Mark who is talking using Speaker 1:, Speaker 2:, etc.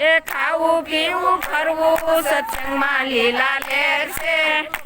Speaker 1: એ ખાવું પીવું ફરવું સત્સંગમાં લીલા લેર છે